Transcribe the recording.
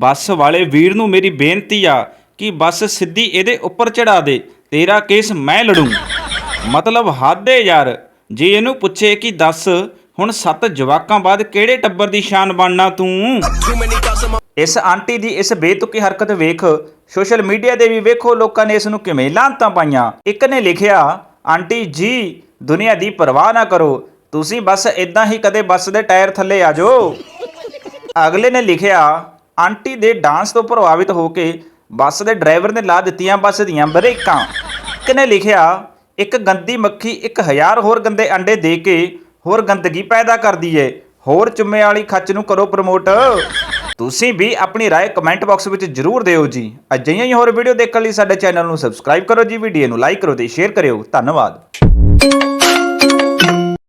ਬੱਸ ਵਾਲੇ ਵੀਰ ਨੂੰ ਮੇਰੀ ਬੇਨਤੀ ਆ ਕਿ ਬੱਸ ਸਿੱਧੀ ਇਹਦੇ ਉੱਪਰ ਚੜਾ ਦੇ, ਤੇਰਾ ਕੇਸ ਮੈਂ ਲੜੂੰ। ਮਤਲਬ ਹੱਦ ਯਾਰ। ਜੇ ਇਹਨੂੰ ਪੁੱਛੇ ਕਿ ਦੱਸ, ਹੁਣ ਸੱਤ ਜਵਾਕਾਂ ਬਾਅਦ ਕਿਹੜੇ ਟੱਬਰ ਦੀ ਸ਼ਾਨ ਬਣਨਾ ਤੂੰ? ਇਸ ਆਂਟੀ ਦੀ ਇਸ ਬੇਤੁਕੀ ਹਰਕਤ ਵੇਖ, ਸੋਸ਼ਲ ਮੀਡੀਆ ਦੇ ਵੀ ਵੇਖੋ ਲੋਕਾਂ ਨੇ ਇਸ ਨੂੰ ਕਿਵੇਂ ਲਾਂਤਾਂ ਪਾਈਆਂ। ਇੱਕ ਨੇ ਲਿਖਿਆ, ਆਂਟੀ ਜੀ, ਦੁਨੀਆ ਦੀ ਪਰਵਾਹ ਨਾ ਕਰੋ। ਤੁਸੀਂ ਬਸ ਇਦਾਂ ਹੀ ਕਦੇ ਬੱਸ ਦੇ ਟਾਇਰ ਥੱਲੇ ਆ ਜਾਓ। ਅਗਲੇ ਨੇ ਲਿਖਿਆ ਆਂਟੀ ਦੇ ਡਾਂਸ ਤੋਂ ਪ੍ਰਭਾਵਿਤ ਹੋ ਕੇ ਬੱਸ ਦੇ ਡਰਾਈਵਰ ਨੇ ਲਾ ਦਿੱਤੀਆਂ ਬੱਸ ਦੀਆਂ ਬ੍ਰੇਕਾਂ ਇੱਕ ਨੇ ਲਿਖਿਆ ਇੱਕ ਗੰਦੀ ਮੱਖੀ ਇੱਕ ਹਜ਼ਾਰ ਹੋਰ ਗੰਦੇ ਅੰਡੇ ਦੇ ਕੇ ਹੋਰ ਗੰਦਗੀ ਪੈਦਾ ਕਰਦੀ ਏ ਹੋਰ ਚੁੰਮੇ ਵਾਲੀ ਖੱਚ ਨੂੰ ਕਰੋ ਪ੍ਰਮੋਟ ਤੁਸੀਂ ਵੀ ਆਪਣੀ رائے ਕਮੈਂਟ ਬਾਕਸ ਵਿੱਚ ਜਰੂਰ ਦਿਓ ਜੀ ਅਜਿਹੀਆਂ ਹੀ ਹੋਰ ਵੀਡੀਓ ਦੇਖਣ ਲਈ ਸਾਡੇ ਚੈਨਲ ਨੂੰ ਸਬਸਕ੍ਰਾਈਬ ਕਰੋ ਜੀ ਵੀਡੀਓ ਨੂੰ ਲਾਈਕ ਕਰੋ ਤੇ ਸ਼ੇਅਰ ਕਰਿਓ ਧੰਨਵਾਦ